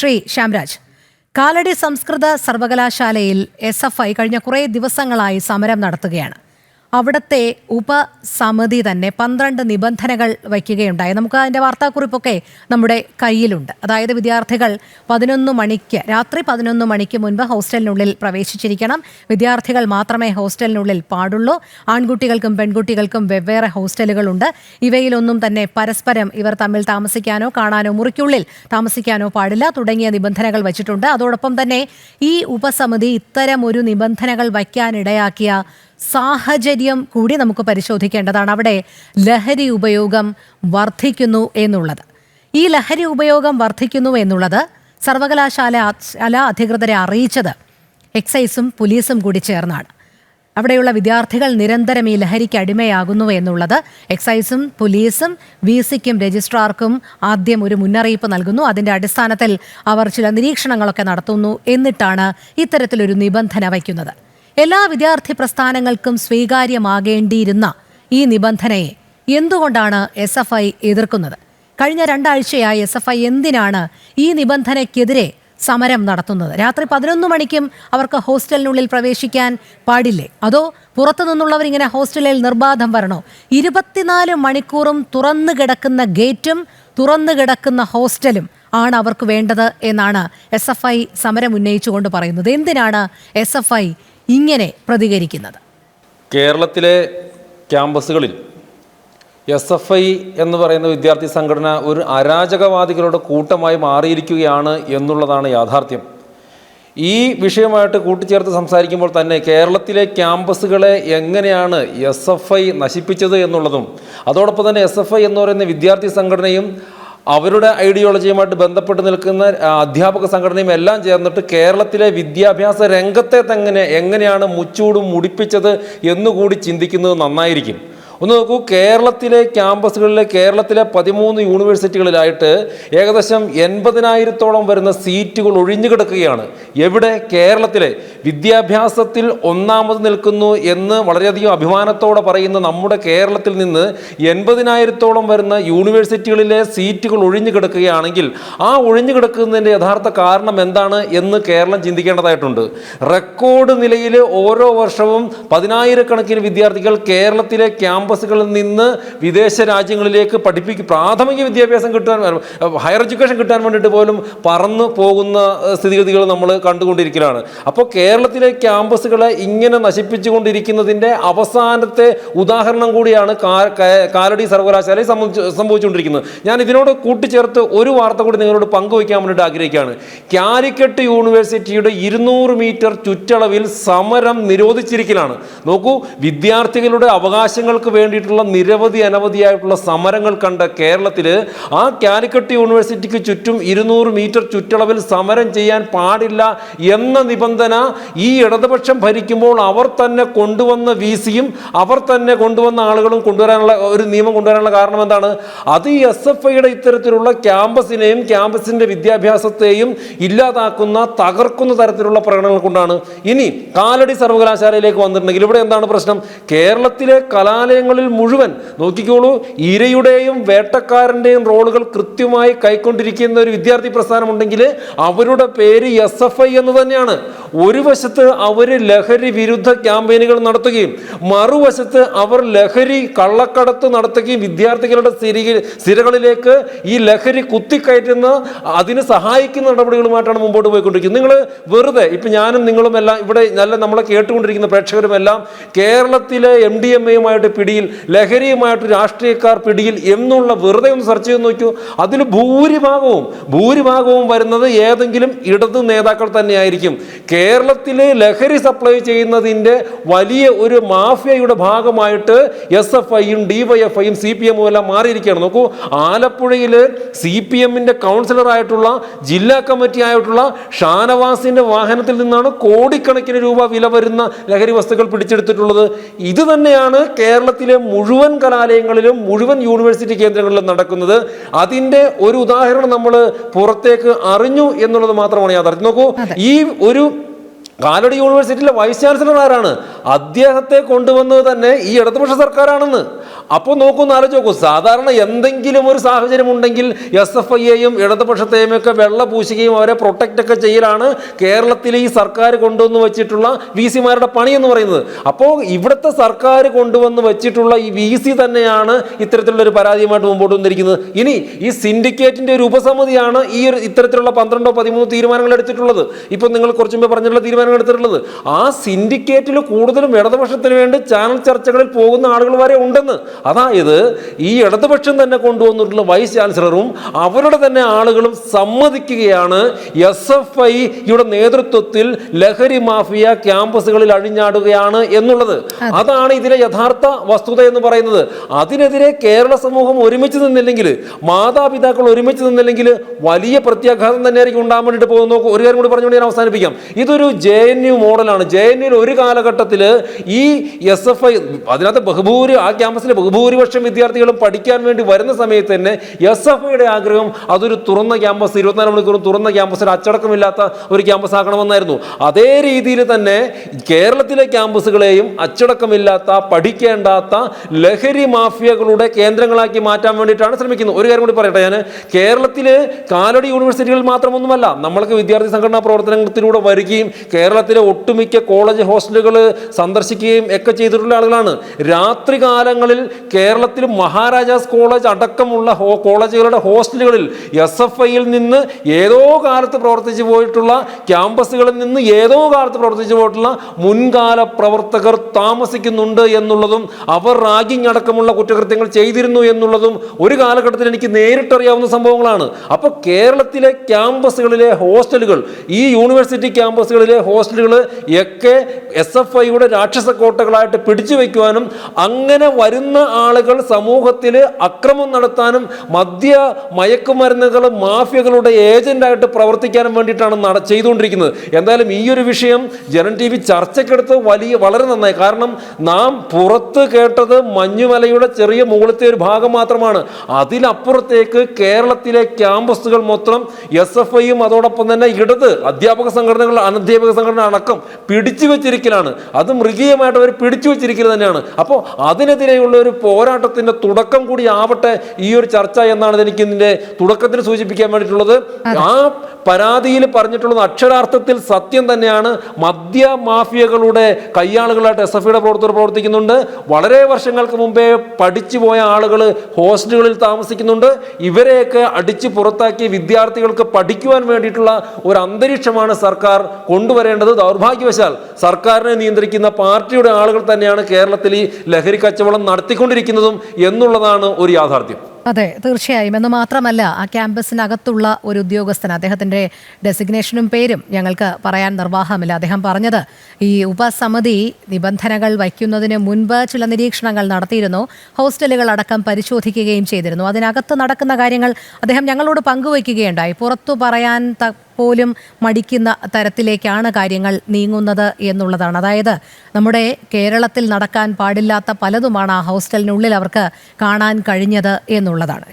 ശ്രീ ശ്യാംരാജ്. കാലടി സംസ്കൃത സർവകലാശാലയിൽ S F I കഴിഞ്ഞ കുറേ ദിവസങ്ങളായി സമരം നടത്തുകയാണ്. അവിടുത്തെ ഉപസമിതി തന്നെ പന്ത്രണ്ട് നിബന്ധനകൾ വയ്ക്കുകയുണ്ടായി. നമുക്ക് അതിന്റെ വാർത്താക്കുറിപ്പൊക്കെ നമ്മുടെ കയ്യിലുണ്ട്. അതായത് വിദ്യാർത്ഥികൾ പതിനൊന്ന് മണിക്ക് രാത്രി പതിനൊന്ന് മണിക്ക് മുൻപ് ഹോസ്റ്റലിനുള്ളിൽ പ്രവേശിച്ചിരിക്കണം. വിദ്യാർത്ഥികൾ മാത്രമേ ഹോസ്റ്റലിനുള്ളിൽ പാടുള്ളൂ. ആൺകുട്ടികൾക്കും പെൺകുട്ടികൾക്കും വെവ്വേറെ ഹോസ്റ്റലുകളുണ്ട്. ഇവയിലൊന്നും തന്നെ പരസ്പരം ഇവർ തമ്മിൽ താമസിക്കാനോ കാണാനോ മുറിക്കുള്ളിൽ താമസിക്കാനോ പാടില്ല. തുടങ്ങിയ നിബന്ധനകൾ വച്ചിട്ടുണ്ട്. അതോടൊപ്പം തന്നെ ഈ ഉപസമിതി ഇത്തരം ഒരു നിബന്ധനകൾ വയ്ക്കാനിടയാക്കിയ സാഹചര്യം കൂടി നമുക്ക് പരിശോധിക്കേണ്ടതാണ്. അവിടെ ലഹരി ഉപയോഗം വർദ്ധിക്കുന്നു എന്നുള്ളത്. ഈ ലഹരി ഉപയോഗം വർദ്ധിക്കുന്നു എന്നുള്ളത് സർവകലാശാല ശാല അധികൃതരെ അറിയിച്ചത്. എക്സൈസും പോലീസും കൂടി ചേർന്നാണ്. അവിടെയുള്ള വിദ്യാർത്ഥികൾ നിരന്തരം ഈ ലഹരിക്ക് അടിമയാകുന്നു എന്നുള്ളത് എക്സൈസും പോലീസും വി സിക്കും രജിസ്ട്രാർക്കും ആദ്യം ഒരു മുന്നറിയിപ്പ് നൽകുന്നു. അതിന്റെ അടിസ്ഥാനത്തിൽ അവർ ചില നിരീക്ഷണങ്ങളൊക്കെ നടത്തുന്നു എന്നിട്ടാണ് ഇത്തരത്തിലൊരു നിബന്ധന വയ്ക്കുന്നത്. എല്ലാ വിദ്യാർത്ഥി പ്രസ്ഥാനങ്ങൾക്കും സ്വീകാര്യമാകേണ്ടിയിരുന്ന ഈ നിബന്ധനയെ എന്തുകൊണ്ടാണ് എസ് എഫ് ഐ എതിർക്കുന്നത്? കഴിഞ്ഞ രണ്ടാഴ്ചയായി എസ് എഫ് ഐ എന്തിനാണ് ഈ നിബന്ധനയ്ക്കെതിരെ സമരം നടത്തുന്നത്? രാത്രി പതിനൊന്ന് മണിക്കും അവർക്ക് ഹോസ്റ്റലിനുള്ളിൽ പ്രവേശിക്കാൻ പാടില്ലേ? അതോ പുറത്തു നിന്നുള്ളവർ ഇങ്ങനെ ഹോസ്റ്റലിൽ നിർബാധം വരണോ? ഇരുപത്തിനാല് മണിക്കൂറും തുറന്നു കിടക്കുന്ന ഗേറ്റും തുറന്നു കിടക്കുന്ന ഹോസ്റ്റലും ആണ് അവർക്ക് വേണ്ടത് എന്നാണ് എസ് എഫ് ഐ സമരം ഉന്നയിച്ചുകൊണ്ട് പറയുന്നത്. എന്തിനാണ് എസ് എഫ് ഐ ഇങ്ങനെ പ്രതികരിക്കുന്നത്. കേരളത്തിലെ ക്യാമ്പസുകളിൽ എസ് എഫ് ഐ എന്ന് പറയുന്ന വിദ്യാർത്ഥി സംഘടന ഒരു അരാജകവാദികളുടെ കൂട്ടമായി മാറിയിരിക്കുകയാണ് എന്നുള്ളതാണ് യാഥാർത്ഥ്യം. ഈ വിഷയമായിട്ട് കൂട്ടിച്ചേർത്ത് സംസാരിക്കുമ്പോൾ തന്നെ കേരളത്തിലെ ക്യാമ്പസുകളെ എങ്ങനെയാണ് എസ് എഫ് ഐ നശിപ്പിച്ചത് എന്നുള്ളതും അതോടൊപ്പം തന്നെ എസ് എഫ് ഐ എന്ന് പറയുന്ന വിദ്യാർത്ഥി സംഘടനയും അവരുടെ ഐഡിയോളജിയുമായിട്ട് ബന്ധപ്പെട്ട് നിൽക്കുന്ന അധ്യാപക സംഘടനയും എല്ലാം ചേർന്നിട്ട് കേരളത്തിലെ വിദ്യാഭ്യാസ രംഗത്തെ തന്നെ എങ്ങനെയാണ് മുച്ചൂടും മുടിപ്പിച്ചത് എന്നുകൂടി ചിന്തിക്കുന്നത് നന്നായിരിക്കും. ഒന്ന് നോക്കൂ കേരളത്തിലെ ക്യാമ്പസുകളിലെ കേരളത്തിലെ പതിമൂന്ന് യൂണിവേഴ്സിറ്റികളിലായിട്ട് ഏകദേശം എൺപതിനായിരത്തോളം വരുന്ന സീറ്റുകൾ ഒഴിഞ്ഞു കിടക്കുകയാണ്. എവിടെ? കേരളത്തിലെ. വിദ്യാഭ്യാസത്തിൽ ഒന്നാമത് നിൽക്കുന്നു എന്ന് വളരെയധികം അഭിമാനത്തോടെ പറയുന്ന നമ്മുടെ കേരളത്തിൽ നിന്ന് എൺപതിനായിരത്തോളം വരുന്ന യൂണിവേഴ്സിറ്റികളിലെ സീറ്റുകൾ ഒഴിഞ്ഞു കിടക്കുകയാണെങ്കിൽ ആ ഒഴിഞ്ഞു കിടക്കുന്നതിന്റെ യഥാർത്ഥ കാരണം എന്താണ് എന്ന് കേരളം ചിന്തിക്കേണ്ടതായിട്ടുണ്ട്. റെക്കോർഡ് നിലയിൽ ഓരോ വർഷവും പതിനായിരക്കണക്കിന് വിദ്യാർത്ഥികൾ കേരളത്തിലെ ക്യാമ്പസുകളിൽ നിന്ന് വിദേശ രാജ്യങ്ങളിലേക്ക് പഠിപ്പിക്കും പ്രാഥമിക വിദ്യാഭ്യാസം കിട്ടാൻ ഹയർ എഡ്യൂക്കേഷൻ കിട്ടാൻ വേണ്ടിയിട്ട് പോലും പറന്നു പോകുന്ന സ്ഥിതിഗതികൾ നമ്മൾ കണ്ടുകൊണ്ടിരിക്കലാണ്. അപ്പോൾ കേരളത്തിലെ ക്യാമ്പസുകളെ ഇങ്ങനെ നശിപ്പിച്ചുകൊണ്ടിരിക്കുന്നതിന്റെ അവസാനത്തെ ഉദാഹരണം കൂടിയാണ് കാലടി സർവകലാശാലയെ സംഭവിച്ചുകൊണ്ടിരിക്കുന്നത്. ഞാൻ ഇതിനോട് കൂട്ടിച്ചേർത്ത് ഒരു വാർത്ത കൂടി നിങ്ങളോട് പങ്കുവയ്ക്കാൻ വേണ്ടിയിട്ട് ആഗ്രഹിക്കുകയാണ്. കാലിക്കറ്റ് യൂണിവേഴ്സിറ്റിയുടെ ഇരുന്നൂറ് മീറ്റർ ചുറ്റളവിൽ സമരം നിരോധിച്ചിരിക്കലാണ്. നോക്കൂ വിദ്യാർത്ഥികളുടെ അവകാശങ്ങൾക്ക് വേണ്ടിയിട്ടുള്ള നിരവധി അനവധിയായിട്ടുള്ള സമരങ്ങൾ കണ്ട കേരളത്തിൽ ആ കാലിക്കറ്റ് യൂണിവേഴ്സിറ്റിക്ക് ചുറ്റും ഇരുന്നൂറ് മീറ്റർ ചുറ്റളവിൽ സമരം ചെയ്യാൻ പാടില്ല എന്ന നിബന്ധന ഈ ഇടതുപക്ഷം ഭരിക്കുമ്പോൾ അവർ തന്നെ കൊണ്ടുവന്ന വി സിയും അവർ തന്നെ കൊണ്ടുവന്ന ആളുകളും കൊണ്ടുവരാനുള്ള ഒരു നിയമം കൊണ്ടുവരാനുള്ള കാരണം എന്താണ്? അത് ഈ എസ് എഫ് ഐയുടെ ഇത്തരത്തിലുള്ള ക്യാമ്പസിനെയും ക്യാമ്പസിന്റെ വിദ്യാഭ്യാസത്തെയും ഇല്ലാതാക്കുന്ന തകർക്കുന്ന തരത്തിലുള്ള പ്രകടനങ്ങൾ കൊണ്ടാണ്. ഇനി കാലടി സർവകലാശാലയിലേക്ക് വന്നിട്ടുണ്ടെങ്കിൽ ഇവിടെ എന്താണ് പ്രശ്നം? കേരളത്തിലെ കലാലയങ്ങളിൽ മുഴുവൻ നോക്കിക്കോളൂ ഇരയുടെയും വേട്ടക്കാരന്റെയും റോളുകൾ കൃത്യമായി കൈക്കൊണ്ടിരിക്കുന്ന ഒരു വിദ്യാർത്ഥി പ്രസ്ഥാനമുണ്ടെങ്കിൽ അവരുടെ പേര് എസ് എഫ് ഐ എന്ന് തന്നെയാണ്. ഒരു വശത്ത് അവർ ലഹരി വിരുദ്ധ ക്യാമ്പയിനുകൾ നടത്തുകയും മറുവശത്ത് അവർ ലഹരി കള്ളക്കടത്ത് നടത്തുകയും വിദ്യാർത്ഥികളുടെ സ്ഥിരി- സ്ഥിരകളിലേക്ക് ഈ ലഹരി കുത്തിക്കയറ്റുന്ന അതിന് സഹായിക്കുന്ന നടപടികളുമായിട്ടാണ് മുമ്പോട്ട് പോയിക്കൊണ്ടിരിക്കുന്നത്. നിങ്ങൾ വെറുതെ ഇപ്പം ഞാനും നിങ്ങളും എല്ലാം ഇവിടെ നല്ല നമ്മളെ കേട്ടുകൊണ്ടിരിക്കുന്ന പ്രേക്ഷകരുമെല്ലാം കേരളത്തിലെ എം ഡി എം എയുമായിട്ട് പിടിയിൽ ലഹരിയുമായിട്ട് രാഷ്ട്രീയക്കാർ പിടിയിൽ എന്നുള്ള വെറുതെ ഒന്ന് സെർച്ച് ചെയ്ത് നോക്കൂ. അതിൽ ഭൂരിഭാഗവും ഭൂരിഭാഗവും വരുന്നത് ഏതെങ്കിലും ഇടത് നേതാക്കൾ തന്നെയായിരിക്കും. കേരളത്തിലെ ലഹരി സപ്ലൈ ചെയ്യുന്നതിന്റെ വലിയ ഒരു മാഫിയയുടെ ഭാഗമായിട്ട് എസ് എഫ് ഐയും ഡി വൈ എഫ് ഐയും സി പി എമ്മും എല്ലാം മാറിയിരിക്കുകയാണ്. നോക്കൂ ആലപ്പുഴയിൽ സി പി എമ്മിന്റെ കൗൺസിലറായിട്ടുള്ള ജില്ലാ കമ്മിറ്റി ആയിട്ടുള്ള ഷാനവാസിന്റെ വാഹനത്തിൽ നിന്നാണ് കോടിക്കണക്കിന് രൂപ വില വരുന്ന ലഹരി വസ്തുക്കൾ പിടിച്ചെടുത്തിട്ടുള്ളത്. ഇത് തന്നെയാണ് കേരളത്തിലെ മുഴുവൻ കലാലയങ്ങളിലും മുഴുവൻ യൂണിവേഴ്സിറ്റി കേന്ദ്രങ്ങളിലും നടക്കുന്നത് അതിന്റെ ഒരു ഉദാഹരണം നമ്മൾ പുറത്തേക്ക് അറിഞ്ഞു എന്നുള്ളത് മാത്രമാണ് യാഥാർത്ഥ്യം. നോക്കൂ ഈ ഒരു കാലടി യൂണിവേഴ്സിറ്റിയിലെ വൈസ് ചാൻസലർ ആരാണ്? അദ്ദേഹത്തെ കൊണ്ടുവന്നത് തന്നെ ഈ ഇടതുപക്ഷ സർക്കാരാണെന്ന്. അപ്പോൾ നോക്കുന്ന ആലോചിച്ച് നോക്കൂ. സാധാരണ എന്തെങ്കിലും ഒരു സാഹചര്യം ഉണ്ടെങ്കിൽ എസ് എഫ് ഐയെയും ഇടതുപക്ഷത്തെയും ഒക്കെ വെള്ള പൂശുകയും അവരെ പ്രൊട്ടക്റ്റ് ഒക്കെ ചെയ്യലാണ് കേരളത്തിലെ ഈ സർക്കാർ കൊണ്ടുവന്ന് വെച്ചിട്ടുള്ള വി സിമാരുടെ പണി എന്ന് പറയുന്നത്. അപ്പോൾ ഇവിടുത്തെ സർക്കാർ കൊണ്ടുവന്ന് വെച്ചിട്ടുള്ള ഈ വി സി തന്നെയാണ് ഇത്തരത്തിലുള്ള ഒരു പരാതിയുമായിട്ട് മുമ്പോട്ട് വന്നിരിക്കുന്നത്. ഇനി ഈ സിൻഡിക്കേറ്റിന്റെ ഒരു ഉപസമിതിയാണ് ഈ ഒരു ഇത്തരത്തിലുള്ള പന്ത്രണ്ടോ പതിമൂന്നോ തീരുമാനങ്ങൾ എടുത്തിട്ടുള്ളത്. ഇപ്പോൾ നിങ്ങൾ കുറച്ച് മുമ്പ് പറഞ്ഞിട്ടുള്ള തീരുമാനങ്ങൾ എടുത്തിട്ടുള്ളത്. ആ സിൻഡിക്കേറ്റിൽ കൂടുതലും ഇടതുപക്ഷത്തിന് വേണ്ടി ചാനൽ ചർച്ചകളിൽ പോകുന്ന ആളുകൾ വരെ ഉണ്ടെന്ന്. അതായത് ഈ ഇടതുപക്ഷം തന്നെ കൊണ്ടുവന്നിട്ടുള്ള വൈസ് ചാൻസലറും അവരുടെ തന്നെ ആളുകളും സമ്മതിക്കുകയാണ് എസ് എഫ് ഐയുടെ നേതൃത്വത്തിൽ ലഹരി മാഫിയ ക്യാമ്പസുകളിൽ അഴിഞ്ഞാടുകയാണ് എന്നുള്ളത്. അതാണ് ഇതിലെ യഥാർത്ഥ വസ്തുത എന്ന് പറയുന്നത്. അതിനെതിരെ കേരള സമൂഹം ഒരുമിച്ച് നിന്നില്ലെങ്കിൽ മാതാപിതാക്കൾ ഒരുമിച്ച് നിന്നില്ലെങ്കിൽ വലിയ പ്രത്യാഘാതം തന്നെയായിരിക്കും ഉണ്ടാകാൻ വേണ്ടിയിട്ട് പോകുന്നു നോക്കും ഒരു കാര്യം കൂടി പറഞ്ഞുകൊണ്ട് ഞാൻ അവസാനിപ്പിക്കാം. ഇതൊരു ജെ എൻ യു മോഡലാണ്. ജെ എൻ യു ഒരു കാലഘട്ടത്തിൽ ഈ എസ് എഫ് ഐ അതിനകത്ത് ബഹുഭൂരി ആ ക്യാമ്പസിലെ ബഹുഭൂരിപക്ഷം വിദ്യാർത്ഥികളും പഠിക്കാൻ വേണ്ടി വരുന്ന സമയത്ത് തന്നെ എസ് എഫ് ഐയുടെ ആഗ്രഹം അതൊരു തുറന്ന ക്യാമ്പസ് ഇരുപത്തിനാല് മണിക്കൂറും തുറന്ന ക്യാമ്പസിൽ അച്ചടക്കമില്ലാത്ത ഒരു ക്യാമ്പസ് ആകണമെന്നായിരുന്നു. അതേ രീതിയിൽ തന്നെ കേരളത്തിലെ ക്യാമ്പസുകളെയും അച്ചടക്കമില്ലാത്ത പഠിക്കേണ്ടാത്ത ലഹരി മാഫിയകളുടെ കേന്ദ്രങ്ങളാക്കി മാറ്റാൻ വേണ്ടിയിട്ടാണ് ശ്രമിക്കുന്നത്. ഒരു കാര്യം കൂടി പറയട്ടെ ഞാൻ കേരളത്തിലെ കാലടി യൂണിവേഴ്സിറ്റികളിൽ മാത്രമൊന്നുമല്ല നമ്മൾക്ക് വിദ്യാർത്ഥി സംഘടനാ പ്രവർത്തനത്തിലൂടെ വരികയും കേരളത്തിലെ ഒട്ടുമിക്ക കോളേജ് ഹോസ്റ്റലുകൾ സന്ദർശിക്കുകയും ഒക്കെ ചെയ്തിട്ടുള്ള ആളുകളാണ്. രാത്രികാലങ്ങളിൽ കേരളത്തിൽ മഹാരാജാസ് കോളേജ് അടക്കമുള്ള ഹോ കോളേജുകളുടെ ഹോസ്റ്റലുകളിൽ എസ് എഫ് ഐയിൽ നിന്ന് ഏതോ കാലത്ത് പ്രവർത്തിച്ചു പോയിട്ടുള്ള ക്യാമ്പസുകളിൽ നിന്ന് ഏതോ കാലത്ത് പ്രവർത്തിച്ചു പോയിട്ടുള്ള മുൻകാല പ്രവർത്തകർ താമസിക്കുന്നുണ്ട് എന്നുള്ളതും അവർ റാഗിംഗ് അടക്കമുള്ള കുറ്റകൃത്യങ്ങൾ ചെയ്തിരുന്നു എന്നുള്ളതും ഒരു കാലഘട്ടത്തിൽ എനിക്ക് നേരിട്ടറിയാവുന്ന സംഭവങ്ങളാണ്. അപ്പോൾ കേരളത്തിലെ ക്യാമ്പസുകളിലെ ഹോസ്റ്റലുകൾ ഈ യൂണിവേഴ്സിറ്റി ക്യാമ്പസുകളിലെ ഹോസ്റ്റലുകൾ ഒക്കെ എസ് എഫ് ഐയുടെ രാക്ഷസ കോട്ടകളായിട്ട് പിടിച്ചു വയ്ക്കുവാനും അങ്ങനെ വരുന്ന ആളുകൾ സമൂഹത്തിൽ അക്രമം നടത്താനും മദ്യ മയക്കുമരുന്നുകൾ മാഫിയകളുടെ ഏജന്റായിട്ട് പ്രവർത്തിക്കാനും വേണ്ടിയിട്ടാണ് നട ചെയ്തുകൊണ്ടിരിക്കുന്നത്. എന്തായാലും ഈ ഒരു വിഷയം ജനൻ ടി വി ചർച്ചയ്ക്കെടുത്ത് വലിയ വളരെ നന്നായി. കാരണം നാം പുറത്ത് കേട്ടത് മഞ്ഞുമലയുടെ ചെറിയ മുകളിലത്തെ ഒരു ഭാഗം മാത്രമാണ്. അതിലപ്പുറത്തേക്ക് കേരളത്തിലെ ക്യാമ്പസുകൾ മൊത്തം എസ് എഫ് ഐയും അതോടൊപ്പം തന്നെ ഇടത് അധ്യാപക സംഘടനകൾ അനധ്യാപക സംഘടന അടക്കം പിടിച്ചു വെച്ചിരിക്കലാണ് അത് മൃഗീയമായിട്ട് അവർ പിടിച്ചു വെച്ചിരിക്കൽ തന്നെയാണ്. അപ്പോൾ അതിനെതിരെയുള്ള ഒരു പോരാട്ടത്തിന്റെ തുടക്കം കൂടി ആവട്ടെ ഈ ഒരു ചർച്ച എന്നാണ് എനിക്ക് ഇതിന്റെ തുടക്കത്തിൽ സൂചിപ്പിക്കാൻ വേണ്ടിയിട്ടുള്ളത്. ആ പരാതിയിൽ പറഞ്ഞിട്ടുള്ളത് അക്ഷരാർത്ഥത്തിൽ സത്യം തന്നെയാണ്. മദ്യ മാഫിയകളുടെ കയ്യാളുകളായിട്ട് എസ് എഫ് ഐയുടെ പ്രവർത്തകർ പ്രവർത്തിക്കുന്നുണ്ട്. വളരെ വർഷങ്ങൾക്ക് മുമ്പേ പഠിച്ചു പോയ ആളുകൾ ഹോസ്റ്റലുകളിൽ താമസിക്കുന്നുണ്ട്. ഇവരെയൊക്കെ അടിച്ച് പുറത്താക്കി വിദ്യാർത്ഥികൾക്ക് പഠിക്കുവാൻ വേണ്ടിയിട്ടുള്ള ഒരു അന്തരീക്ഷമാണ് സർക്കാർ കൊണ്ടുവരേണ്ടത്. ദൗർഭാഗ്യവശാൽ സർക്കാരിനെ നിയന്ത്രിക്കുന്ന പാർട്ടിയുടെ ആളുകൾ തന്നെയാണ് കേരളത്തിൽ ഈ ലഹരി കച്ചവടം നടത്തിക്കൊണ്ടിരിക്കുന്നതും എന്നുള്ളതാണ് ഒരു യാഥാർത്ഥ്യം. അതെ തീർച്ചയായും. എന്ന് മാത്രമല്ല ആ ക്യാമ്പസിനകത്തുള്ള ഒരു ഉദ്യോഗസ്ഥൻ അദ്ദേഹത്തിന്റെ ഡെസിഗ്നേഷനും പേരും ഞങ്ങൾക്ക് പറയാൻ നിർവാഹമില്ല. അദ്ദേഹം പറഞ്ഞത് ഈ ഉപസമിതി നിബന്ധനകൾ വയ്ക്കുന്നതിന് മുൻപ് ചില നിരീക്ഷണങ്ങൾ നടത്തിയിരുന്നു. ഹോസ്റ്റലുകൾ അടക്കം പരിശോധിക്കുകയും ചെയ്തിരുന്നു. അതിനകത്ത് നടക്കുന്ന കാര്യങ്ങൾ അദ്ദേഹം ഞങ്ങളോട് പങ്കുവയ്ക്കുകയുണ്ടായി. പുറത്തു പറയാൻ പോലും മടിക്കുന്ന തരത്തിലേക്കാണ് കാര്യങ്ങൾ നീങ്ങുന്നത് എന്നുള്ളതാണ്. അതായത് നമ്മുടെ കേരളത്തിൽ നടക്കാൻ പാടില്ലാത്ത പലതുമാണ് ആ ഹോസ്റ്റലിനുള്ളിൽ അവർക്ക് കാണാൻ കഴിഞ്ഞത് എന്നുള്ളതാണ്.